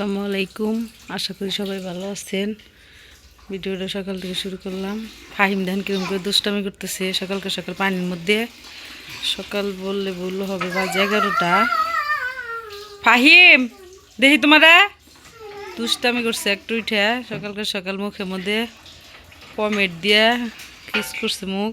আসসালামু আলাইকুম। আশা করি সবাই ভালো আছেন। ভিডিওটা সকাল থেকে শুরু করলাম। ফাহিম ধান কিরম করে দুষ্টামি করতেছে সকালকে সকাল পানির মধ্যে। সকাল বললে বললে হবে, বাজে এগারোটা। ফাহিম, দেখি তোমারা। দুষ্টামি করছে একটু উঠে, সকালকে সকাল মুখের মধ্যে পমেট দিয়ে কিস করছে মুখ।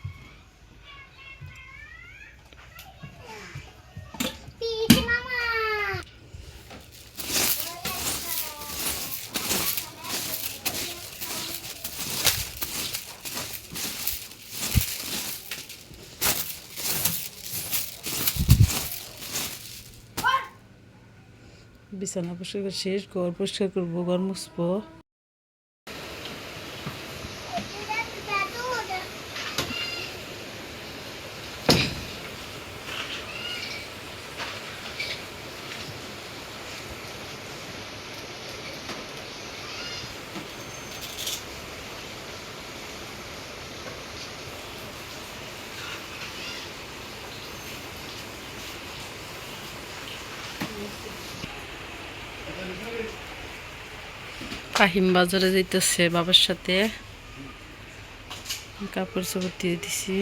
বিছানা পরিষ্কার শেষ ঘর পরিষ্কার করব ঘর মুছবো। কাহিম বাজারে যাইতেছে বাবার সাথে। কাপড় চোপড় দিয়ে দিছি।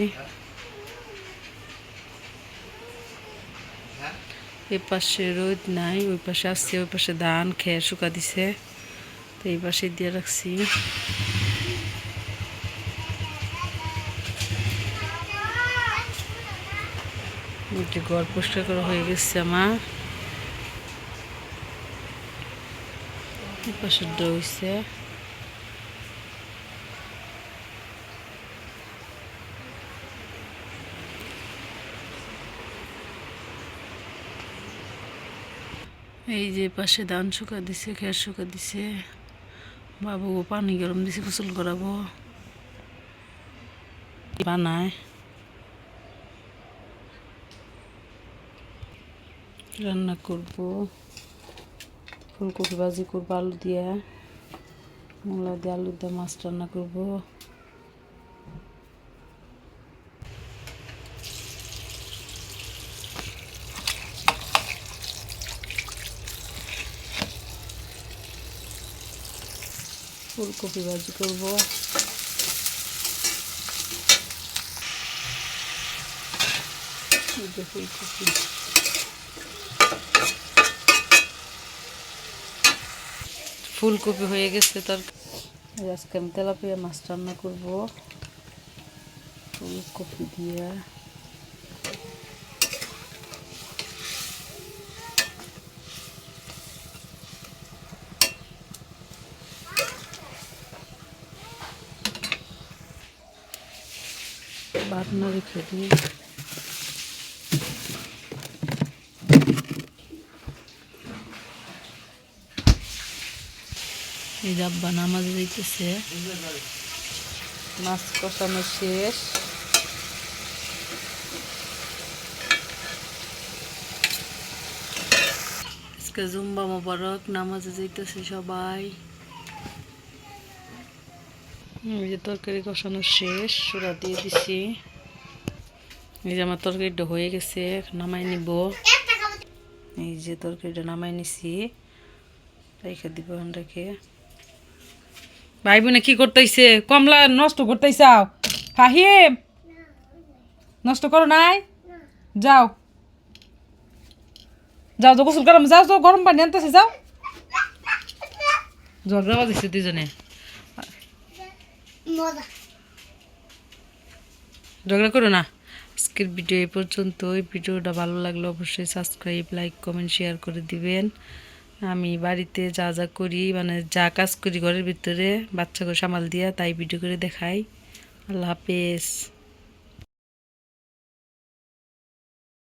এ পাশে রোদ নাই, ওই পাশে আসছে, ওই পাশে ধান খেয়ে শুকা দিছে। তো এই পাশে দিয়ে রাখছি। ঘর পরিষ্কার করা হয়ে গেছে আমার। এই পাশে হইছে এই যে পাশে ধান শুকা দিছে খের শুকা দিছে বাবু পানি গরম দিছে গোসল করাবো বানায় রান্না করব ফুলকপি ভাজি করব, আলু দিয়ে। মূলা দিয়ে আলু দিয়ে মাছ রান্না করব। ফুলকপি ভাজি করব। ফুলকপি। ফুলকপি হয়ে গেছে তার। আজকে আমি তেলাপিয়া মাছ রান্না করব। ফুলকপি দিয়ে। বাটনা রেখে দিই এই নামাজে যাইতেছে। মাছ কষানো শেষ। আজকে জুম্বা মোবারক নামাজে যাইতেছে সবাই। যে তরকারি কষানো শেষ সুরা দিয়ে দিছি। এই যে আমার তরকারিটা হয়ে গেছে নামাই নিব। এই যে তরকারিটা নামাই নিছি রেখে দিব রেখে ভাই বোনে কি করতেছে? কমলা নষ্ট করতেছাও ফাহিম! নষ্ট করো নাই? যাও। যাও তো গোসল গরম যাও তো গরম পানি আনতেছে যাও। ঝগড়া বাজিছে দুজনে ঝগড়া করো না। আজকের ভিডিও এই পর্যন্ত এই ভিডিওটা ভালো লাগলে অবশ্যই সাবস্ক্রাইব লাইক কমেন্ট শেয়ার করে দিবেন। আমি বাড়িতে যা যা করি মানে যা কাজ করি ঘরের ভিতরে, বাচ্চাকে সামাল দিয়া তাই ভিডিও করে দেখাই। আল্লাহ হাফেজ।